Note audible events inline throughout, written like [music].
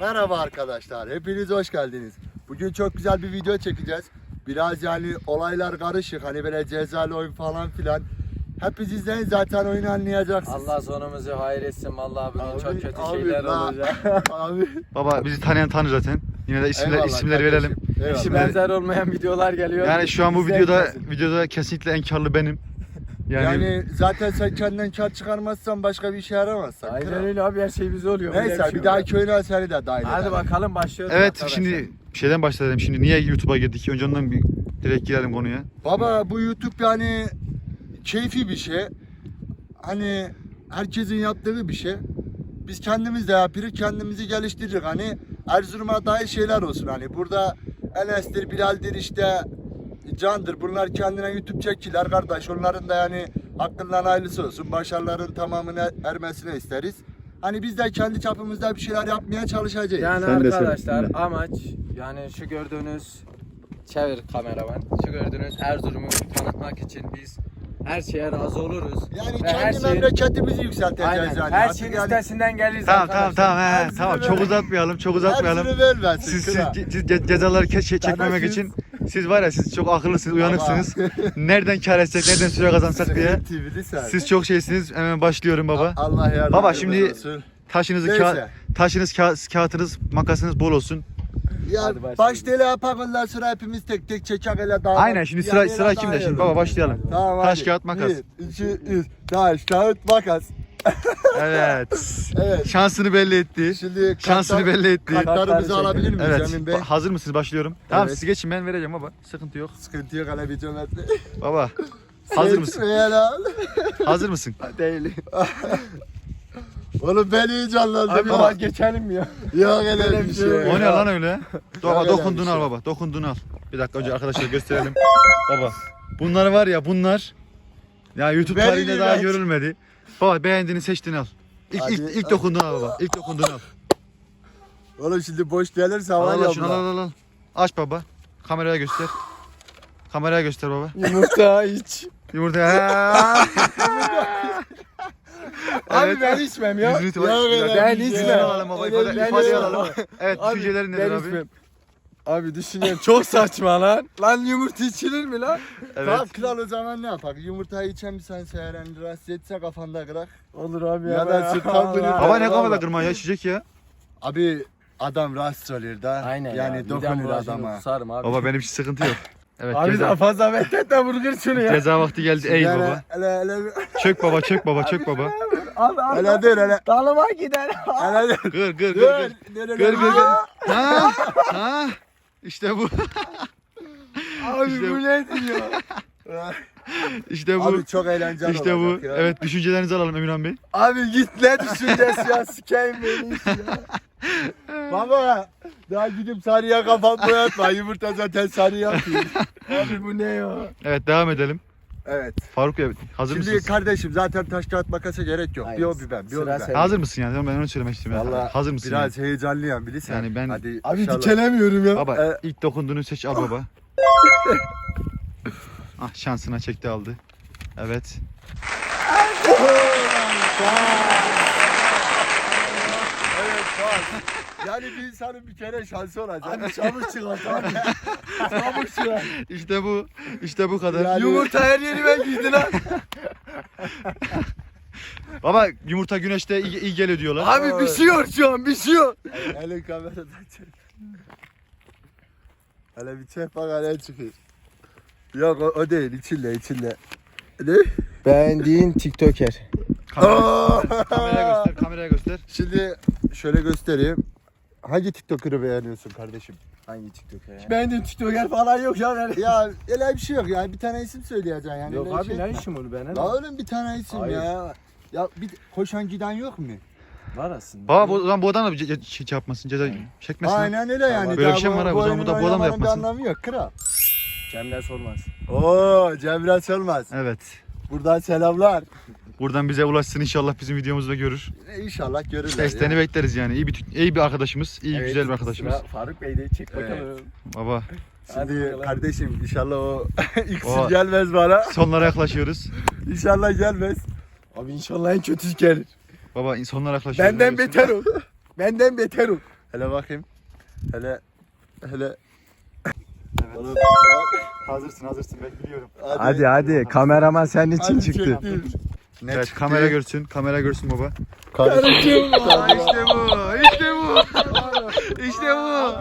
Merhaba arkadaşlar, hepiniz hoş geldiniz. Bugün çok güzel bir video çekeceğiz. Biraz yani olaylar karışık, hani böyle cezalı oyun falan filan. Hepiniz izleyin zaten oyunu anlayacaksınız. Allah sonumuzu hayır etsin. Vallahi bugün Abi, çok kötü abi, şeyler la- olacak. [laughs] Abi. Baba bizi tanıyan tanır zaten. Yine de isimler eyvallah isimleri kardeşim, verelim. eyvallah. İşi benzer olmayan videolar geliyor. Yani şu an bu videoda videoda kesinlikle en karlı benim. Yani, Yani, zaten sen kendinden kar çıkarmazsan başka bir işe yaramazsın. Aynen öyle abi her şey bize oluyor. Neyse bir şey dahaki oyuna seni de dahil Hadi edelim. bakalım başlıyoruz. evet arkadaşlar. şimdi şeyden başlayalım. Şimdi niye YouTube'a girdik? Önce ondan bir direkt girelim konuya. Baba bu YouTube yani keyfi bir şey. Hani herkesin yaptığı bir şey. Biz kendimiz de yapıyoruz, kendimizi geliştiririz. Hani Erzurum'a dair şeyler olsun. Hani burada Enes'tir, Bilal'dir işte Can'dır. Bunlar kendine YouTube çekkiler kardeş. Onların da yani hakkından hayırlısı olsun. Başarıların tamamını ermesini isteriz. Hani biz de kendi çapımızda bir şeyler yapmaya çalışacağız. Yani Sen de söyle, arkadaşlar de. amaç yani şu gördüğünüz çevir kameraman. Şu gördüğünüz Erzurum'u tanıtmak için biz her şeye razı oluruz. Yani Ve her kendi şeyin- memleketimizi yükselteceğiz Aynen. yani. Her Artık şeyin yani üstesinden geliriz Tamam tamam arkadaşlar. tamam he, Erzurum'u tamam ver. çok uzatmayalım çok uzatmayalım. Erzurum'u vermesin. Siz, siz kral. ce- ce- cezaları ke- şey- çekmemek siz- için siz var ya siz çok akıllısınız, uyanıksınız. [laughs] nereden kar etsek, nereden süre kazansak diye. Siz çok şeysiniz. Hemen başlıyorum baba. Allah yardım Baba, şimdi-. Taşınızı Neyse. ka- taşınız ka- kağıtınız, makasınız bol olsun. Ya Hadi başlayalım. başlayalım yapak ondan sonra hepimiz tek tek çekek hele daha. Aynen şimdi sıra sıra kimde şimdi baba başlayalım. Tamam Taş hadi. kağıt makas. Bir, iki, üç. Taş kağıt makas. [laughs] Evet. Evet. Şansını belli etti. Şimdi Şansını kartlar- belli etti. Kartlarımızı Kartları alabilir miyiz Evet. Emin Bey? Ba- hazır mısınız? Başlıyorum. Tamam Evet. siz geçin ben vereceğim baba. Sıkıntı yok. Sıkıntı yok bir cömertli. Baba. [laughs] Hazır mısın? [laughs] Hazır mısın? Değil. Oğlum beni iyi canlandırma. Abi bak geçelim mi ya? Yok hele bir şey. O ne lan öyle? Baba öyle dokunduğunu bir al şey. baba. Dokunduğunu al. Bir dakika önce arkadaşlar gösterelim. baba. Bunlar var ya bunlar. Ya YouTube Benim tarihinde daha görülmedi. Baba beğendiğini seçtiğini al. İlk, Hadi. ilk, ilk dokunduğunu al baba. İlk dokunduğunu al. Oğlum şimdi boş gelirse Al al al şunu al al al, al. Aç baba. Kameraya göster. Kameraya göster baba. Yumurta [laughs] iç. Yumurta. [laughs] Ha! Abi Evet. ben içmem ya. Yüzünü tuvalet- Ya ben yüzünü içmem. alalım baba. Öyle ifade- ifadeyi şey alalım. Evet Abi, düşüncelerin ben nedir abi? içmem. Abi düşünüyorum çok saçma lan. [laughs] Lan yumurta içilir mi lan? Evet. Tamam kral o zaman ne yapak? Yumurtayı içen bir sen seyreni rahatsız etse kafanda kırak. Olur abi Ya da süt. Baba ne kadar kırma ya içecek ya. Abi adam rahatsız oluyor da. Aynen ya. yani midem dokunur adama. Kusarım abi. Baba benim için sıkıntı yok. [laughs] Evet Abi ceza, daha fazla beklet de vur kır şunu ya. ceza vakti geldi. Ey baba. Hele hele Çök baba çök baba çök baba. Abi abi. hele dur hele. Dalıma gider. Hele dur. Gır gır gır gır. Gır gır. Ha ha. İşte bu. [laughs] Abi İşte- bu nedir ya? [laughs] İşte bu. Abi çok eğlenceli İşte bu. olacak ya. Evet düşüncelerinizi alalım Emirhan Bey. Abi git ne düşüncesi ya sikeyim beni iş ya. [laughs] Baba daha gidip sarıya kafam boyatma. Yumurta zaten sarı yapıyor. Abi bu ne ya? Evet devam edelim. Evet. Faruk Bey hazır Şimdi mısınız? kardeşim zaten taş kağıt makasa gerek yok. Hayır, Bir o bir ben. Bir o bir ben. Hazır mısın yani? Ben onu söylemek istiyorum. Valla hazır mısın? Biraz heyecanlıyım bilirsen. Yani ben- Hadi Abi inşallah. dikelemiyorum ya. Baba Ee, ilk dokunduğunu seç al baba. [laughs] ah şansına çekti aldı. Evet. Evet tamam. Yani bir insanın bir kere şansı olacak. Abi çabuk çıkart abi. çabuk çıkart. İşte bu. İşte bu kadar. Yani- Yumurta her yerime girdi lan. Baba yumurta güneşte iyi, iyi geliyor diyorlar. Abi pişiyor şu an pişiyor. Elin kameradan çek. Hele bir çek bak hele çıkıyor. Yok o, o değil içinde içinde. Ne? Beğendiğin tiktoker. Kamera- [laughs] kameraya göster, kameraya göster. Şimdi şöyle göstereyim. Hangi TikToker'ı beğeniyorsun kardeşim? Hangi tiktoker ya? Beğendiğin tiktoker falan yok ya. Ya öyle bir şey yok yani bir tane isim söyleyeceksin yani. Yok öyle abi şey ne işim onu ben La oğlum bir tane isim Hayır. ya. Ya bir koşan giden yok mu? Var aslında. Baba bu, o zaman bu adam da bir ce- şey yapmasın, ceza çekmesin. Aynen öyle yani. Böyle bir şey mi var abi? O zaman bu da- bu adam da yapmasın. Bir anlamı yok kral. Cemre sormaz. Oo Cemre Çölmez. Evet. Buradan selamlar. Buradan bize ulaşsın inşallah bizim videomuzu da görür. İnşallah görürler. Desteğini ya. bekleriz yani. İyi bir iyi bir arkadaşımız, iyi Evet, güzel bir arkadaşımız. sıra Faruk Bey'de çek Evet. bakalım. Baba Hadi Şimdi kardeşim inşallah o [laughs] iksir O- gelmez bana. sonlara yaklaşıyoruz. İnşallah gelmez. Abi inşallah en kötüsü gelir. Baba sonlara yaklaşıyoruz. Benden beter ol. Benden beter ol. Hele bakayım. Hele hele Oğlum, Hazırsın hazırsın ben biliyorum. Hadi hadi kameraman senin için hadi çıktı. Ne Evet, çıktı? kamera görsün, kamera görsün baba. Kardeşim. işte bu, işte bu. işte bu.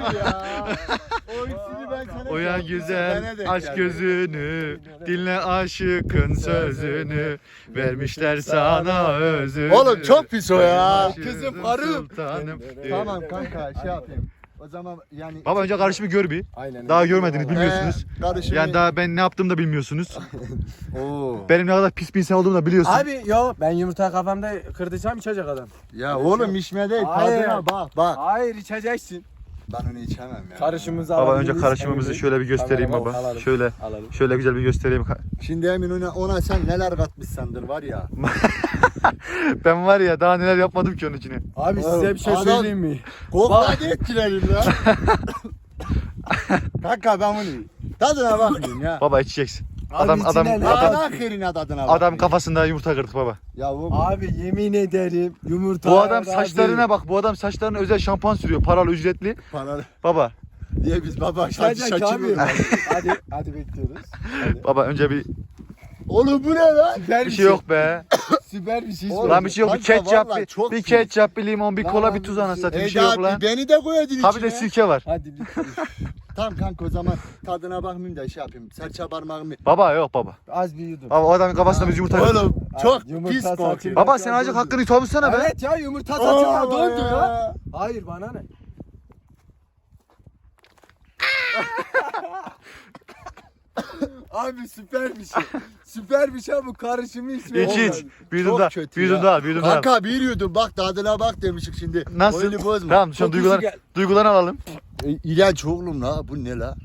O ikisini ben sana Uyan Bana güzel, denk aç geldi. gözünü, dinle aşıkın sözünü, vermişler sana özünü. Oğlum çok pis o ya. Kızım karım. sultanım. Tamam kanka şey yapayım. O zaman yani Baba önce karışımı gör bir. Aynen. Daha görmediniz, Ee, bilmiyorsunuz. karışımı. Yani daha ben ne yaptığımı da bilmiyorsunuz. [laughs] Oo. Benim ne kadar pis bir insan olduğumu da biliyorsun. Abi yo ben yumurta kafamda kırdıcam içecek adam. Ya oğlum içme değil Hayır. tadına bak bak. Hayır içeceksin. Ben onu içemem ya. Karışımımızı Baba alalım. önce karışımımızı şöyle bir göstereyim Kameraman baba. alalım. Şöyle Alalım. şöyle güzel bir göstereyim. Şimdi emin ona, ona sen neler katmışsandır var ya. [laughs] Ben var ya daha neler yapmadım ki onun içine. Abi Oğlum, size bir şey adam- söyleyeyim mi? Kokla diye etkilerim ya. [laughs] Kanka ben bunu tadına bakmayayım ya. Baba içeceksin. Abi Adam- içine adam- adam- da var? akirine tadına bak. Adam kafasında yumurta kırdık baba. Ya bu Abi yemin ederim yumurta. Bu adam saçlarına bak. Bu adam saçlarına özel şampuan sürüyor. Paralı ücretli. para Baba. diye biz baba şaşı Sadece abi. hadi hadi bekliyoruz. Hadi. Baba önce bir Oğlum bu ne lan? Süper bir şey yok be. Süper bir şey Oğlum, Lan bir şey yok. Bir kanka ketçap, vallahi bir, çok bir iyi. ketçap, bir limon, bir Lan kola, bir tuz bir anasını şey- satayım. Bir şey yok lan. beni de koyadın Ha bir de içine. sirke var. Hadi bir [laughs] Tamam kanka o zaman tadına bakmayayım da şey yapayım. Serçe parmağımı. Baba yok baba. az bir yudum. Baba o adamın kafasında biz yumurta. Oğlum çok Yumurta pis kokuyor. Baba sen azıcık hakkını savunsana be. Evet ya yumurta satına Aa, döndü ya. ya. Hayır bana ne? [laughs] Abi süper bir şey. Süper bir şey bu karışımı ismi. İç Oğlum, iç. Bir çok yudum daha. kötü Bir yudum ya. daha. Bir yudum daha. Kanka bir yudum bak tadına bak demişik şimdi. Nasıl? Oyunu bozma. Tamam şu an Kokusu duygular, gel- duygularını alalım. E, ilaç oğlum la bu ne la?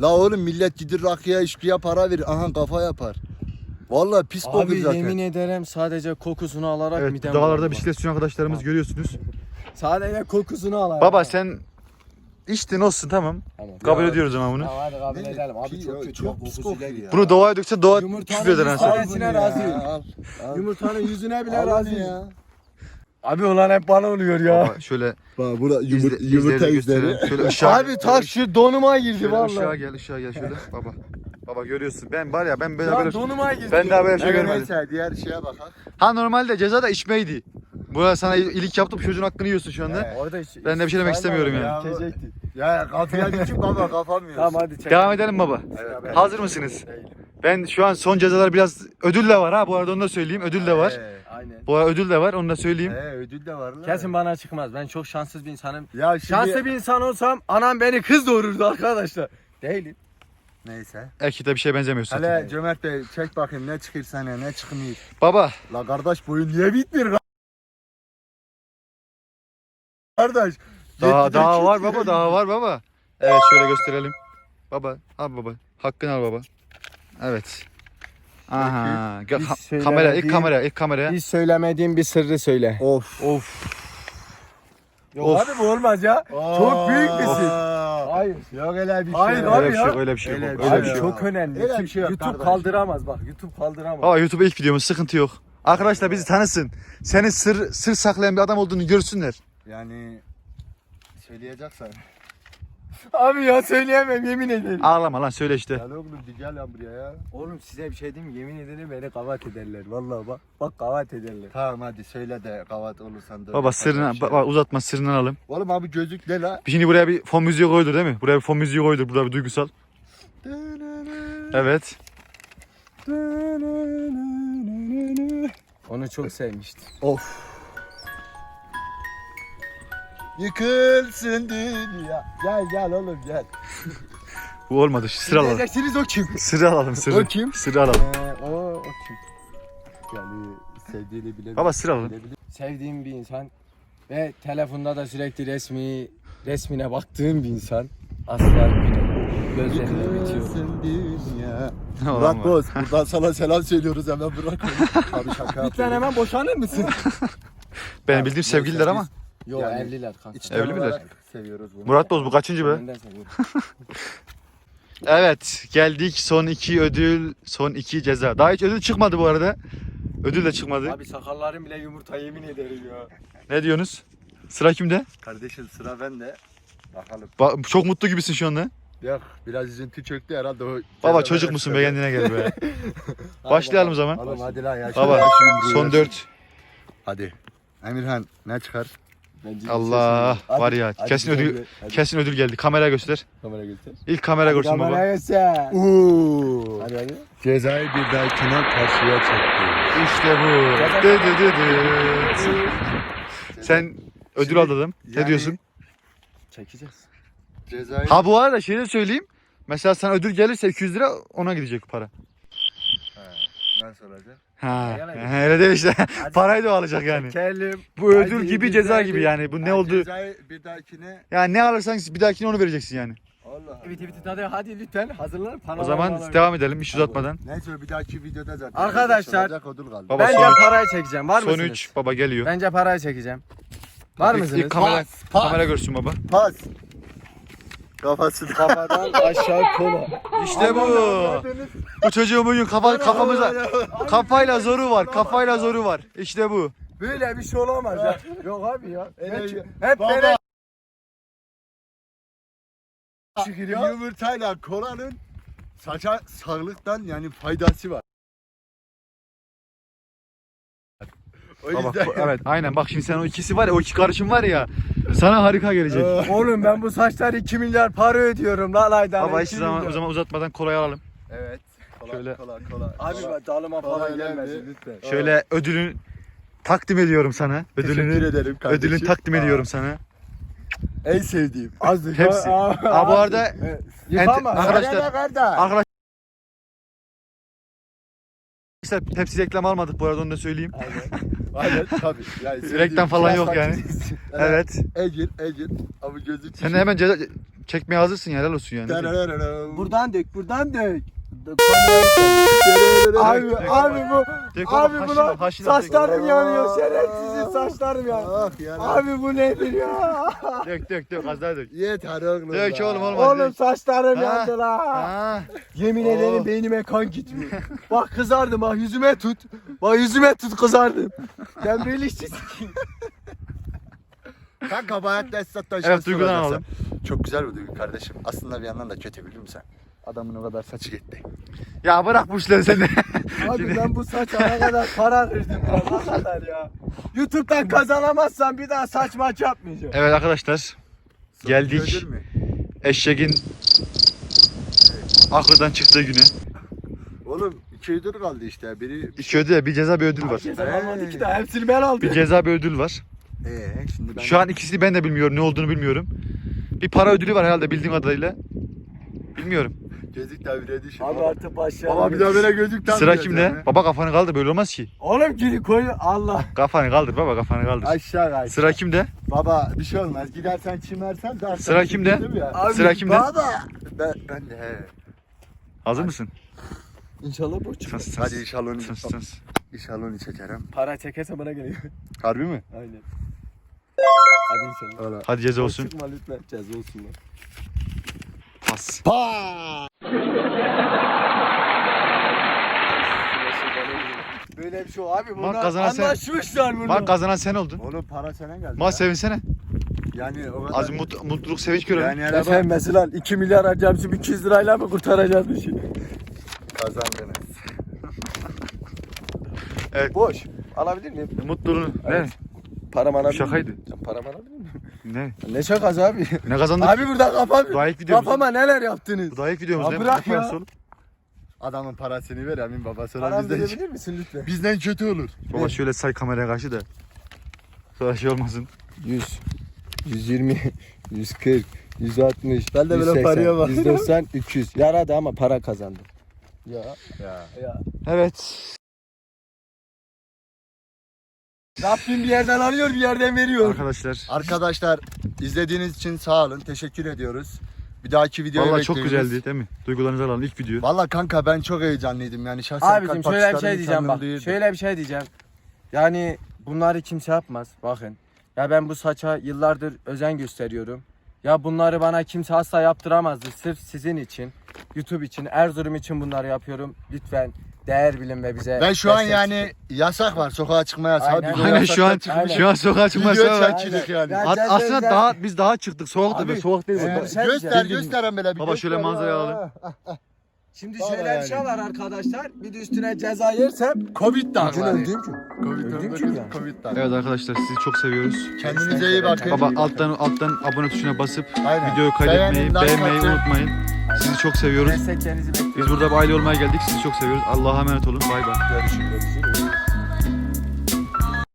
La oğlum millet gidir rakıya içkiye para verir. Aha kafa yapar. Vallahi pis Abi kokuyor zaten. yemin ederim sadece kokusunu alarak Evet midem dağlarda bulandı. bisiklet süren arkadaşlarımız görüyorsunuz. Sadece kokusunu alarak. Baba sen içtin olsun tamam. Tamam. Kabul Ya. ediyoruz ama bunu. Tamam hadi kabul Ne? edelim. Abi çok kötü. çok pis kokuyor ya. Bunu doğaya dökse doğa Yumurtanın küfür eder anasını. yüzüne- Tanesine razıyım. al. Al. Yumurtanın yüzüne bile Al onu razıyım. ya. Abi olan hep bana oluyor ya. Baba şöyle Bak burada izle, yumurta, izleri. Şöyle [laughs] ışığa Abi taksi donuma girdi Şöyle ışığa vallahi. gel, ışığa gel şöyle. [laughs] Baba. Baba görüyorsun. Ben var ya ben böyle Lan böyle donuma girdi. ben daha böyle şey Evet, görmedim. neyse diğer şeye bakalım. Ha normalde ceza da içmeydi. Burada sana iyilik yaptım çocuğun hakkını yiyorsun şu anda. Orada hiç, Ben de bir şey demek istemiyorum yani. Ya, Çekecekti. Ya kafaya düşüp baba kafam. Tamam hadi çek. Devam edelim baba. Evet. Hazır mısınız? Ben şu an son cezalar biraz ödül de var ha bu arada onu da söyleyeyim. Ödül de var. Ee, Aynen. Bu arada ödül de var onu da söyleyeyim. ee, ödül de var lan. Kesin bana çıkmaz. Ben çok şanssız bir insanım. Ya şimdi... Şanslı bir insan olsam anam beni kız doğururdu arkadaşlar. Değilim. Neyse. Erkekte bir şey benzemiyorsun. Hele Cömert Bey çek bakayım ne çıkır sana ne çıkmıyor. Baba La kardeş boyun niye bitmiyor ka- Kardeş. daha daha var baba daha var baba. Evet şöyle gösterelim. Baba al baba. Hakkını al baba. Evet. Aha. Gö- kamera ilk söylemediğim- kamera ilk kameraya. Hiç söylemediğim bir sırrı söyle. Of. Of. Yok Of. abi bu olmaz ya. Çok büyük bir sır. Aa. Hayır. Yok öyle bir şey. Hayır abi Öyle bir şey ya. yok öyle bir şey yok. Öyle şey bir şey yok. çok önemli. Öyle bir şey yok YouTube kardeş. kaldıramaz bak. YouTube kaldıramaz. Baba YouTube ilk videomuz sıkıntı yok. Arkadaşlar bizi tanısın. Senin sır sır saklayan bir adam olduğunu görsünler. Yani söyleyeceksen. Abi ya söyleyemem yemin ederim. Ağlama lan söyle işte. Gel oğlum gel lan buraya ya. Oğlum size bir şey diyeyim mi? Yemin ederim beni kavat ederler. Vallahi bak. Bak kavat ederler. Tamam hadi söyle de kavat olursan da. Baba sırrını Şey. baba uzatma sırrını alalım. Oğlum abi gözlük ne la? Şimdi buraya bir fon müziği koydur değil mi? Buraya bir fon müziği koydur. Burada bir duygusal. Evet. Onu çok sevmiştim. Of. Yıkılsın dünya. Gel gel oğlum gel. [laughs] Bu olmadı. Sıra alalım. Diyeceksiniz o kim? Sıra alalım sıra. O kim? Sıra alalım. Ee, o, o kim? Yani sevdiğini bile Baba sıra alalım. Sevdiğim bir insan ve telefonda da sürekli resmi resmine baktığım bir insan. Asla gülerim. Gözlerinde bitiyor. Yıkılsın dünya. Murat? Boz buradan sana selam söylüyoruz hemen bırak onu. Abi şaka Lütfen yapıyorum. hemen boşanır mısın? [laughs] Benim bildiğim sevgililer ama. Yok Yani evliler kanka. İçten Evli miler? olarak Seviyoruz bunu. Murat Boz bu kaçıncı be? Seviyorum. [laughs] Evet geldik son iki ödül, son iki ceza. Daha hiç ödül çıkmadı bu arada. Ödül de çıkmadı. Abi sakallarım bile yumurta yemin ederim ya. Ne diyorsunuz? Sıra kimde? Kardeşim sıra bende. Bakalım. Ba- çok mutlu gibisin şu anda. Yok biraz üzüntü çöktü herhalde o. Baba çocuk musun be kendine gel be. [laughs] Başlayalım o zaman. Oğlum hadi lan ya. Baba, şöyle Son. 4. Hadi. Emirhan ne çıkar? Bence Allah Hadi, var ya hadi kesin güzel ödül bir- hadi kesin ödül geldi. Kameraya göster. Kamera göster. İlk kamera görsün baba. Kamera göster. Uuu. Hadi hadi. Cezayı bir dahakine karşıya çekti. İşte bu. Dı dı dı dı. Sen ödül Şimdi- aldın. Ne Yani- diyorsun? Çekeceğiz. Cezayı Ha bu arada şey de söyleyeyim. Mesela sana ödül gelirse 200 lira ona gidecek para. Nasıl olacak? Ha, Öyle öyle işte. Parayı da alacak yani. Çekelim. Bu ödül Hadi gibi ceza gibi yani. Bu ne Ha, oldu? Cezayı bir dahakine. Yani ne alırsan bir dahakine onu vereceksin yani. Allah. Evet evet hadi hadi lütfen hazırlan. O zaman devam edelim hiç uzatmadan. Neyse bir dahaki videoda zaten. Arkadaşlar- olacak, ödül kaldı. Baba, Bence son üç. parayı çekeceğim. Var Son mısınız? 3 baba geliyor. Bence parayı çekeceğim. Var İlk- mısınız? İlk kamera, Pas, kamera görsün baba. Pas. Kafası Kafadan aşağı kola. İşte bu. Bu çocuğun bugün kafa, kafamıza kafayla zoru var. Kafayla zoru var. İşte bu. Böyle bir şey olamaz ya. Yok abi ya. Evet. Hep Baba. böyle Yumurtayla kolanın saça sağlıktan yani faydası var. O yüzden evet aynen bak şimdi sen o ikisi var ya o iki karışım var ya sana harika gelecek. [laughs] Oğlum ben bu saçları 2 milyar para ödüyorum lan aydan. Baba hiç 2 zaman o zaman uzatmadan kolayı alalım. Evet. Kola, Şöyle. kola, kola. Abi bak dalıma Kolay falan gelmesin lütfen. Şöyle ödülünü takdim ediyorum sana. Teşekkür Ödülünü ederim kardeşim. ödülünü takdim Aa, ediyorum sana. En sevdiğim. Azdık. Hepsi. Aa, bu arada Yıkama. Ente- arkadaşlar- Arkadaşlar. Arkadaşlar Pepsi reklam almadık bu arada onu da söyleyeyim. [laughs] Aynen tabii. Yani [laughs] Reklam falan yok yani. [laughs] [laughs] Evet. Egil, Egil. Ama gözü Sen de hemen ceza çekmeye hazırsın ya helal olsun yani. Buradan dök, buradan dök. Abi, abi bu, oğlum, abi buna saçlarım yanıyor, şerefsizin saçlarım. Ah ya. Abi bu nedir ya? [laughs] Dök dök dök az daha dök. Yeter oğlum. Dök oğlum, olmaz. Oğlum saçlarım Ha. yandı la. Ha. Yemin ederim beynime kan gitmiyor. Bak kızardım bak yüzüme tut. Bak yüzüme tut kızardım. İşçi sikeyim. Kanka bu hayatta Esat'tan Evet duygudan alalım. Çok güzel bir duygu kardeşim. Aslında bir yandan da kötü biliyor musun? Adamın o kadar saçı gitti. Ya bırak bu işleri sen de. Abi ben bu saça ne kadar para verdim ya ne kadar ya. Youtube'dan kazanamazsam bir daha saç maç yapmayacağım. evet arkadaşlar Geldik. Ödül mü? eşeğin ahırdan çıktığı güne. Oğlum iki ödül kaldı işte. Biri İki ödül bir ceza bir ödül var. Ceza almadı ki daha hepsini ben aldım. Bir ceza bir ödül var. Ee, şimdi ben Şu an ikisini ben de bilmiyorum ne olduğunu bilmiyorum. Bir para ödülü var herhalde bildiğim kadarıyla. Bilmiyorum. Gözlük tabiri düşün. Abi artık başlayalım. Baba bir daha böyle gözlük tabiri Sıra kimde? Baba kafanı kaldır böyle olmaz ki. Oğlum geri koy Allah. Kafanı kaldır baba kafanı kaldır. Aşağı kay. Sıra kimde? Baba bir şey olmaz. Gidersen çimersen dersen. Sıra kimde? Mi ya? Abi, Sıra kimde? Baba. Ben, ben de he. Hazır mısın? İnşallah bu çıkar. Tıs tıs. Hadi inşallah onu, Tıs tıs. inşallah onu çekerim. Para çekerse bana geliyor. Harbi mi? Aynen. Hadi inşallah. Öyle. Hadi ceza olsun. Çıkma lütfen ceza olsun lan. Pas. Pa! Böyle bir şey abi bunlar kazanan sen- anlaşmışlar bunu. Bak kazanan sen oldun. Oğlum para sana geldi. Ma ya. sevinsene. Yani o kadar. Az mut, mutluluk sevinç görelim. yani Ya yani sen mesela 2 milyar harcamışsın 200 lirayla mı kurtaracağız bir şey? kazandınız. Boş. Alabilir miyim? Mutluluğunu. Evet. Param alabilir Şakaydı. miyim? Sen param alabilir miyim? Ne? Ne şakası abi? Ne kazandık? abi burada kafam, Bu da ilk videomuz. kafama neler yaptınız? Bu da ilk videomuz Ya değil mi? bırak ya. Adamın parasını ver Emin baba sonra Param bizden, verebilir misin lütfen? bizden kötü olur. Baba şöyle say kameraya karşı da. Sonra şey olmasın. 100, 120, 140, 160, Ben de böyle paraya bak. 190, 200. Yaradı ama para kazandım. Ya. Ya. Ya. Evet. Rabbim bir yerden alıyor bir yerden veriyor. Arkadaşlar. Arkadaşlar izlediğiniz için sağ olun. Teşekkür ediyoruz. Bir dahaki videoya Vallahi çok bekliyoruz. güzeldi değil mi? Duygularınızı alalım ilk video. Valla kanka ben çok heyecanlıydım yani şahsen Abicim kalp şöyle bir atışlarım şey diyeceğim bak. değildi. Şöyle bir şey diyeceğim. Yani bunları kimse yapmaz. Bakın. Ya ben bu saça yıllardır özen gösteriyorum. Ya bunları bana kimse asla yaptıramazdı sırf sizin için. YouTube için, Erzurum için bunları yapıyorum. Lütfen değer bilin ve bize Ben şu an destek yani yasak var. Sokağa çıkma yasağı. Aynen. Biz Aynen şu an yasaktan Aynen. şu an sokağa çıkma Video yasağı var. çekilir yani. Ya At- aslında daha biz daha çıktık. Soğuk Abi, da soğuk değil e, burada. göster diyeceğim. göster böyle bir Baba şöyle manzarayı alalım. [laughs] Şimdi Vallahi şöyle bir şey var arkadaşlar. Bir de üstüne ceza yersem Covid'den Dün var. öldüğüm gün. Covid'den. Öldüğüm gün yani. Covid'den. Evet arkadaşlar sizi çok seviyoruz. Kendinize iyi bakın. Baba alttan alttan abone tuşuna basıp Aynen. videoyu kaydetmeyi, Beğenin, like beğenmeyi atın. unutmayın. Sizi çok seviyoruz. Desteklerinizi bekliyorum. Biz burada bir aile olmaya geldik. Sizi çok seviyoruz. Allah'a emanet olun. Bay bay. Görüşürüz.